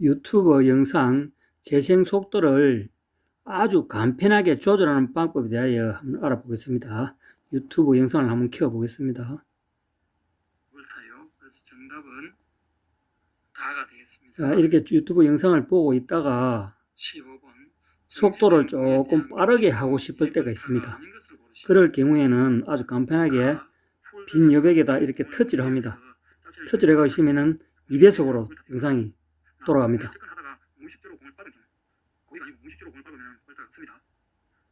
유튜브 영상 재생 속도를 아주 간편하게 조절하는 방법에 대하여 한번 알아보겠습니다. 유튜브 영상을 한번 켜보겠습니다. 볼타요. 그래서 정답은 다가 되겠습니다. 자, 이렇게 유튜브 영상을 보고 있다가 15번. 속도를 조금 빠르게 하고 싶을 때가 있습니다. 그럴 경우에는 아주 간편하게 빈 여백에다 이렇게 터치를 합니다. 터치를 해가시면은 2배속으로 영상이 돌아갑니다. 하다가 50대로 공을 빠른 경우 거기가 아니고 50대로 공을 빠르면 볼타가 씁니다.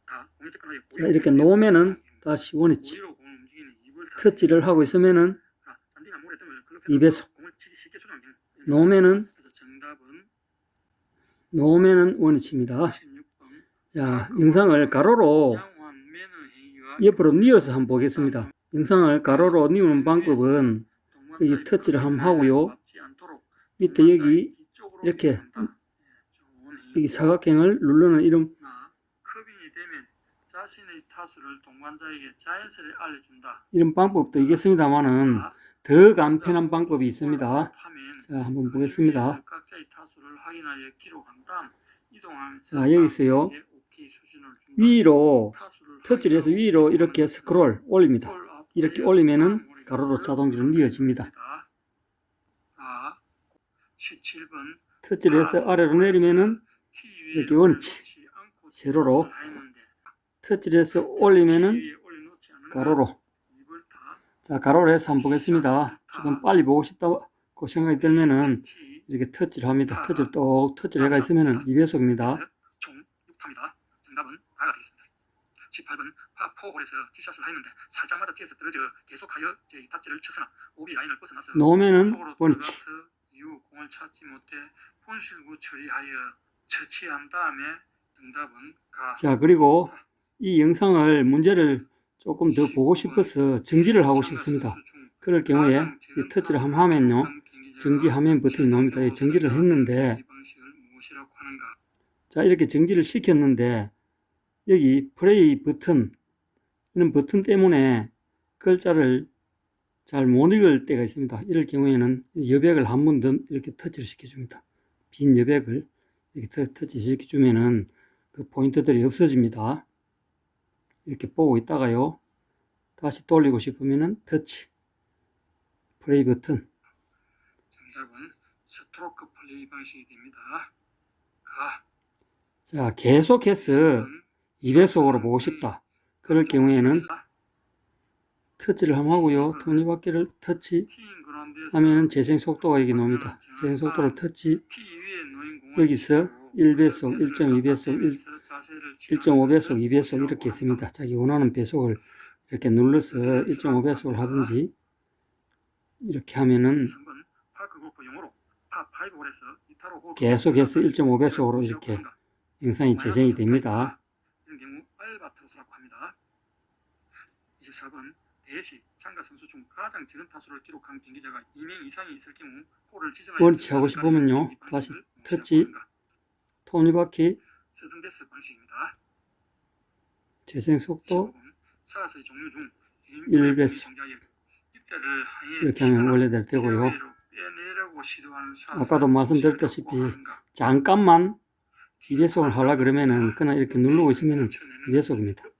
다 공을 접근하게 자, 이렇게 놓으면은 다시 원위치 고리로 공을 움직이는 이 볼타 터치를 하고 있으면은 조절하는 경우 놓으면은 놓으면은 원위치입니다. 16번 자, 영상을 가로로 옆으로 뉘어서 한번 보겠습니다. 영상을 가로로 뉘우는 방법은 여기 터치를 한번 하고요. 밑에 여기 이렇게 여기 사각형을 누르는 알려준다. 이런 방법도 있겠습니다만은 더 간편한 방법이 있습니다. 자, 한번 보겠습니다. 자, 여기 있어요. 위로 타수를 터치를 해서 위로 이렇게 스크롤 올립니다. 이렇게 올리면은 가로로 쓱 자동으로 뉘어집니다. 자, 17번 터치를 해서 아래로 내리면은 이렇게 원위치, 세로로 터치를 해서 올리면은 가로로 자 가로로 해서 한번 보겠습니다. 조금 빨리 보고 싶다고 생각이 들면은 이렇게 터치를 합니다. 터치를 똑 터치를 해가 있으면은 2배속입니다. 총 6타입니다. 정답은 다가 되겠습니다. 18번 파4홀에서 티샷을 했는데 살짝 맞아 뒤에서 떨어져 계속하여 제 탑지를 쳤으나 오비 라인을 벗어나서 놓으면은 원위치 들어가서 이후 공을 찾지 못해 본실구 처리하여 처치한 다음에 정답은 가. 자 그리고 이 영상을 문제를 조금 더 보고 싶어서 정지를 하고 싶습니다. 그럴 경우에 이 터치를 하면요. 정지 화면 버튼이 나옵니다. 이 정지를 했는데? 자 이렇게 정지를 시켰는데 여기 플레이 버튼 이런 버튼 때문에 글자를 잘못 읽을 때가 있습니다. 이럴 경우에는 여백을 한 번 더 이렇게 터치를 시켜줍니다. 빈 여백을 이렇게 터- 터치 시켜주면은 그 포인트들이 없어집니다. 이렇게 보고 있다가요. 다시 돌리고 싶으면은 터치 플레이 버튼 정답은 스트로크 플레이 방식이 됩니다. 가. 자 계속해서 2배속으로 보고 싶다. 그럴 경우에는 터치를 한번 하고요. 톱니바퀴를 터치 하면은 재생 속도가 여기 나옵니다. 재생 속도를 터치 여기서 1배속, 1.2배속, 1, 1.5배속, 2배속 이렇게 있습니다. 자기 원하는 배속을 이렇게 눌러서 1.5배속을 하든지 이렇게 하면은 계속해서 1.5배속으로 이렇게 영상이 재생이 됩니다. 이런 경우 알바트로스라고 합니다. 24번 대시 참가 선수 중 가장 적은 타수를 기록한 경기자가 2명 이상이 있을 경우 홀을 지정하여 원위치 하고 싶으면요. 다시 터치. 톱니바퀴 서든데스 방식입니다. 재생 속도 15번 사스의 종류 중일 배속. 정자의 이때를 향해 이렇게 하면 빼내려고 시도하는 사스 아까도 말씀드렸다시피 잠깐만 2배속을 하려 그러면은 그냥 이렇게 누르고 있으면은 2배속입니다.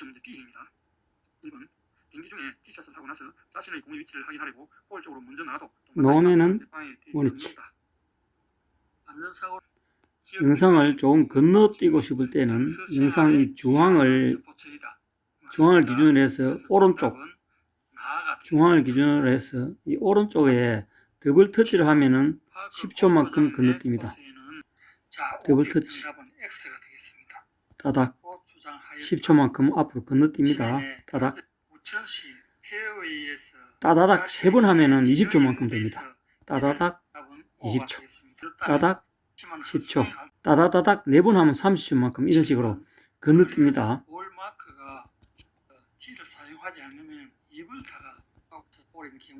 좀 B입니다. 1번 경기 중에 티샷을 하고 나서 자신의 공의 위치를 확인하려고 홀 쪽으로 먼저 나가도 놓으면은 원위치. 안전사고 영상을 조금 건너뛰고 싶을 때는 영상 이 중앙을 중앙을 기준으로 해서 오른쪽 중앙을 기준으로 해서 이 오른쪽에 더블 터치를 하면은 10초만큼 건너뜁니다. 더블 터치. 따닥 10초만큼 앞으로 건너뜁니다. 따닥 따다닥 세 번 하면은 20초만큼 됩니다. 따다닥 20초. 따닥 10초. 따다다닥 네 번 하면 30초만큼 이런 식으로 건너뜁니다. 어,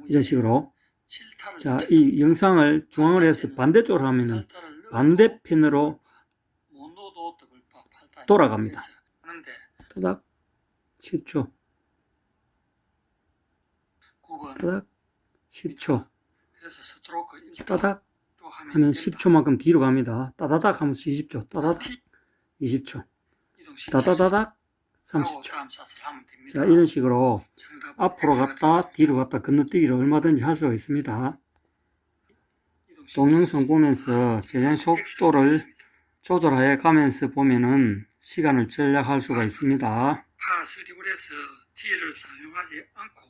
이런 식으로 자 이 영상을 중앙으로 해서 반대쪽으로 하면은 반대편으로 돌아갑니다. 따닥 10초 9번 따닥 10초 그래서 스트로크 1도 따닥 하면, 하면 된다. 10초만큼 뒤로 갑니다. 따다닥 하면 20초, 따다닥 T 20초, 이동시켜서 따다다닥 하고 30초. 다음 샷을 하면 됩니다. 자, 이런 식으로 앞으로 갔다. 뒤로 갔다 건너뛰기를 얼마든지 할 수가 있습니다. 동영상 보면서 X가 속도를. 조절하여 가면서 보면은 시간을 절약할 수가 있습니다. 파 3홀에서 T를 사용하지 않고